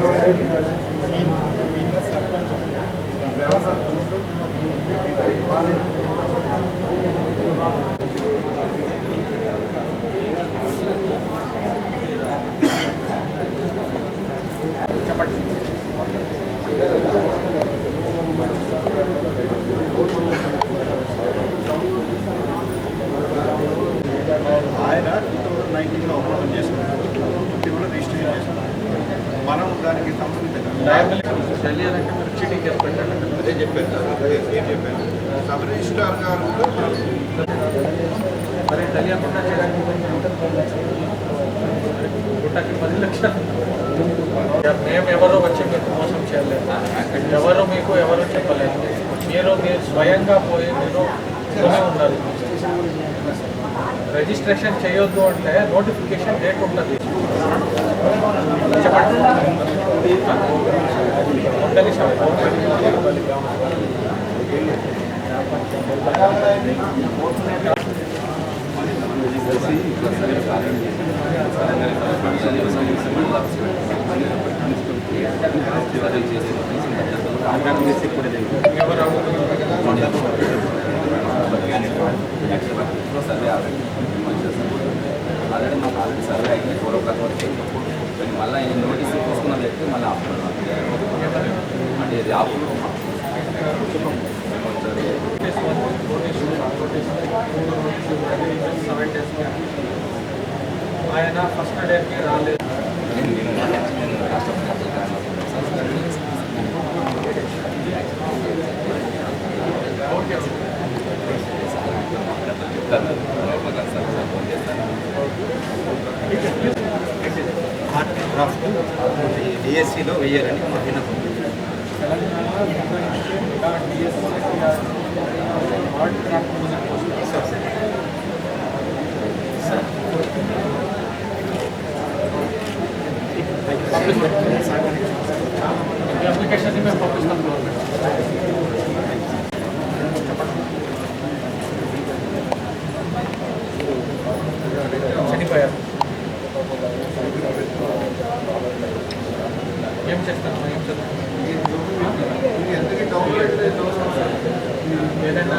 Gracias. ఆయన two thousand నైన్టీన్లో open చేసుకున్నాడు ఫిఫ్టీలో రిజిస్ట్రేషన్ చేసుకున్నాడు మనం దానికి సంబంధించిన తెలియాలంటే ఏం సబ్ రిజిస్ట్రార్ గారు మరి తెలియకుండా చేయడానికి గుట్టకి పది లక్షలు మేము ఎవరో వచ్చి చేయలేదు ఎవరు మీకు ఎవరు చెప్పలేదు. మీరు మీరు స్వయంగా పోయి మీరు ఉన్నారు. ఉండాలి రిజిస్ట్రేషన్ చేయొద్దు అంటే నోటిఫికేషన్ డేట్ ఉంటుంది. చెప్పండి. ఒక్క నిమిషం. ఆల్రెడీ మాకు ఆల్రెడీ సర్వే అయింది ఫోర్ ఓ క్లాక్ వరకు కానీ మళ్ళీ నోటీస్ తీసుకున్న వ్యక్తి మళ్ళీ ఆపుతున్నాం అంటే ఇది ఆపు ఆయన ఫస్ట్ డేకి రా డిఎస్సిలో వేయాలని మా విన్నపం అప్లికేషన్ మేము పంపిస్తాం గవర్నమెంట్ చనిపోయారు. ఏం చేస్తాను ఏం చదువుతాను ఏదైనా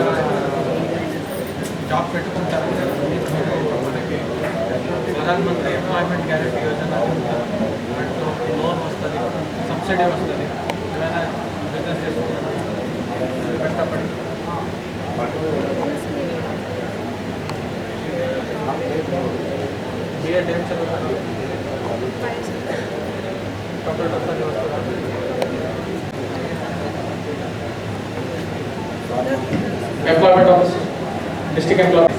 జాబ్ పెట్టుకుంటారు? మనకి Pradhan Mantri employment guarantee Yojana loan వస్తుంది సబ్సిడీ వస్తుంది ఏదైనా బిజినెస్ చేసుకుంటారు కష్టపడి. ఏం చదువుతారు? Employment office district employee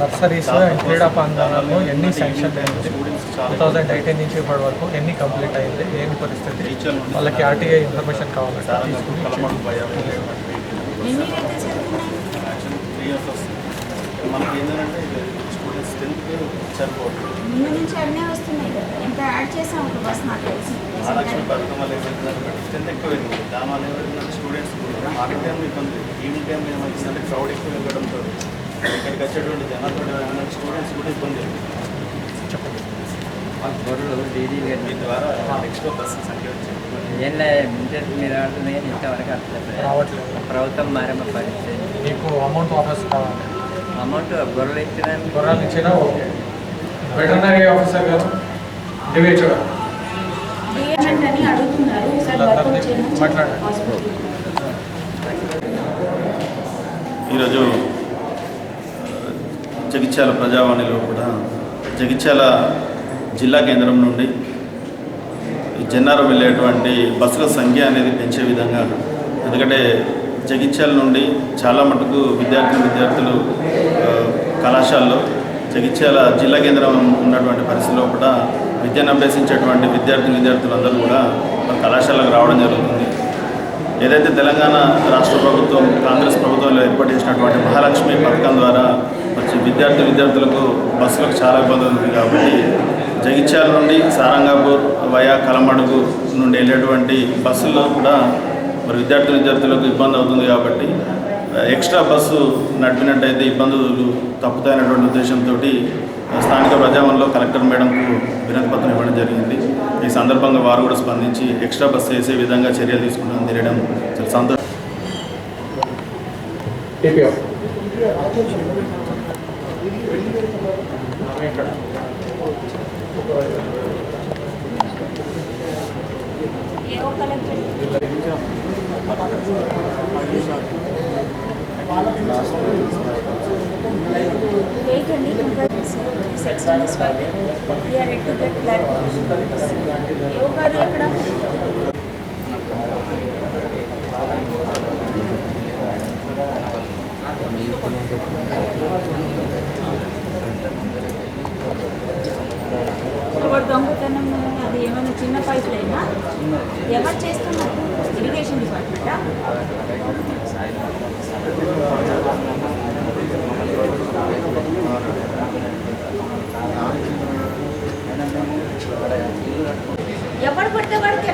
nurseries క్రీడా ప్రాంగణాల్లో ఎన్ని శాంక్షన్ అయింది టూ థౌజండ్ ఎయిటీన్ నుంచి ఇప్పటి వరకు ఎన్ని కంప్లీట్ అయింది? ఏమి పరిస్థితి? వాళ్ళకి ఆర్టీఐ ఇన్ఫర్మేషన్ కావాలంటే చాలా మనకి ఏంటంటే స్టూడెంట్స్ సరిపోతుంది ముందు నుంచి అన్నీ వస్తున్నాయి ఇంకా యాడ్ చేసాం ఒక బస్ నాకు తెలిసి. మహాలక్ష్మి పథకం వల్ల స్ట్రెంత్ ఎక్కువ అయింది దానివల్ల ఏమైందంటే స్టూడెంట్స్ మార్నింగ్ టైం ఇబ్బంది ఈవినింగ్ టైం ఏమైందంటే క్రౌడ్ ఎక్కువ వెళ్ళడంతో ఇక్కడికి వచ్చేటువంటి జనాలతో ఏమైందంటే స్టూడెంట్స్ కూడా ఇబ్బంది గొర్రెలు డీడీ మీ ద్వారా నెక్స్ట్ బస్సు సంఖ్య వచ్చింది. ఏం లే ఇంట్రెస్ట్ మీరు ఆడుతుంది కానీ ఇంతవరకు రావట్లేదు. ప్రభుత్వం పరిస్థితి. మీకు అమౌంట్ వాపస్ కావాలి. అమౌంట్ గొర్రెలు ఇచ్చిన గుర్రాలు ఇచ్చినా ఓకే. వెటర్నరీ ఆఫీసర్ గారు డివేచ్ గారు. అని అడుగుతున్నారు. ఈరోజు జగిత్యాల ప్రజావాణిలో కూడా జగిత్యాల జిల్లా కేంద్రం నుండి జన్నారం వెళ్ళేటువంటి బస్సుల సంఖ్య అనేది పెంచే విధంగా ఎందుకంటే జగిత్యాల నుండి చాలా మటుకు విద్యార్థులు విద్యార్థులు కళాశాలలో జగిత్యాల జిల్లా కేంద్రం ఉన్నటువంటి పరిస్థితిలో కూడా విద్యను అభ్యసించేటువంటి విద్యార్థి విద్యార్థులందరూ కూడా మన కళాశాలకు రావడం జరుగుతుంది. ఏదైతే తెలంగాణ రాష్ట్ర ప్రభుత్వం కాంగ్రెస్ ప్రభుత్వంలో ఏర్పాటు చేసినటువంటి మహాలక్ష్మి పథకం ద్వారా వచ్చి విద్యార్థి విద్యార్థులకు బస్సులకు చాలా ఇబ్బందులు ఉంది కాబట్టి జగిత్యాల నుండి సారంగాపూర్ వయా కలమడుగు నుండి వెళ్ళేటువంటి బస్సుల్లో కూడా మరి విద్యార్థి విద్యార్థులకు ఇబ్బంది అవుతుంది కాబట్టి ఎక్స్ట్రా బస్సు నడిపినట్టయితే ఇబ్బందులు తప్పుతాయనేటువంటి ఉద్దేశంతో స్థానిక ప్రజావన్లో కలెక్టర్ మేడంకు వినతి సందర్భంగా వారు కూడా స్పందించి ఎక్స్ట్రా బస్సు వేసే విధంగా చర్యలు తీసుకుంటామని తెలియడం చాలా సంతోషం. టీపీఓ ఇక్కడ అండి sex is five VR at to get blood ఏవో కాదు ఎక్కడ దొంగతనం అది ఏమైనా చిన్న పైపులైనా? ఎవరు చేస్తున్నారు? te voy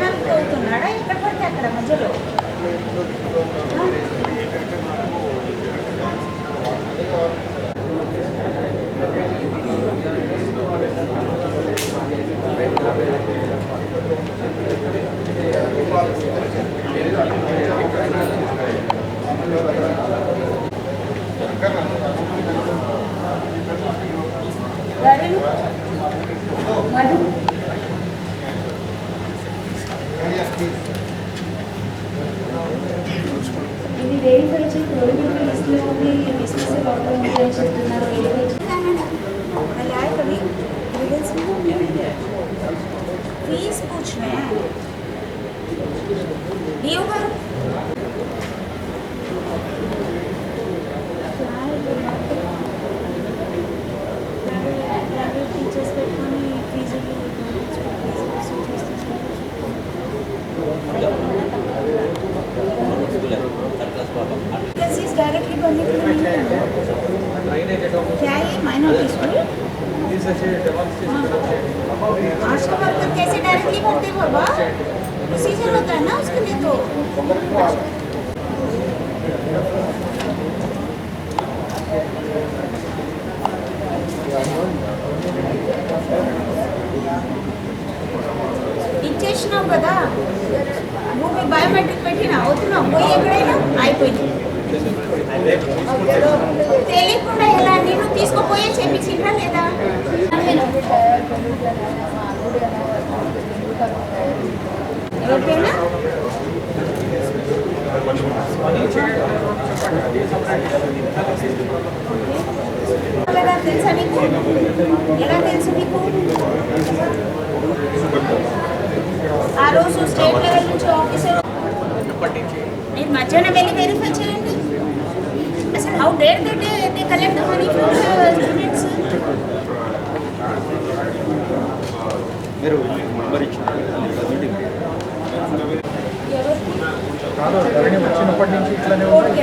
వెరిఫై చేసి ఎవరికైతే లిస్ట్లో ఉంది ఈ బిజినెస్ ప్రాబ్లం ఉంది అని చెప్తున్నారు వెరిఫై ప్లీజ్ కూర్చున్నా నీవు గారు कैसे डायरेक्टली भरते हैं बाबा प्रोसीजर होता है ना उसके लिए तो ఇచ్చేసినావు కదా భూమి బయోమెట్రిక్ పెట్టినా అవుతున్నావు పోయి ఎక్కడైనా అయిపోయింది తెలియకుండా ఎలా నేను తీసుకుపోయే చెప్పించిండ్రా లేదా ఎవరికైనా ఎలా తెలుసా నీకు ఎలా తెలుసు నీకు ఆ రోజు స్టేట్ లెవెల్ నుంచి ఆఫీసర్ మీరు మధ్యాహ్నం వెళ్ళి వెరిఫై చేయండి అసలు how dare they collect money students మీరు నెంబర్ ఇచ్చిన ధరణి వచ్చినప్పటి నుంచి ఇట్లానే ఉంది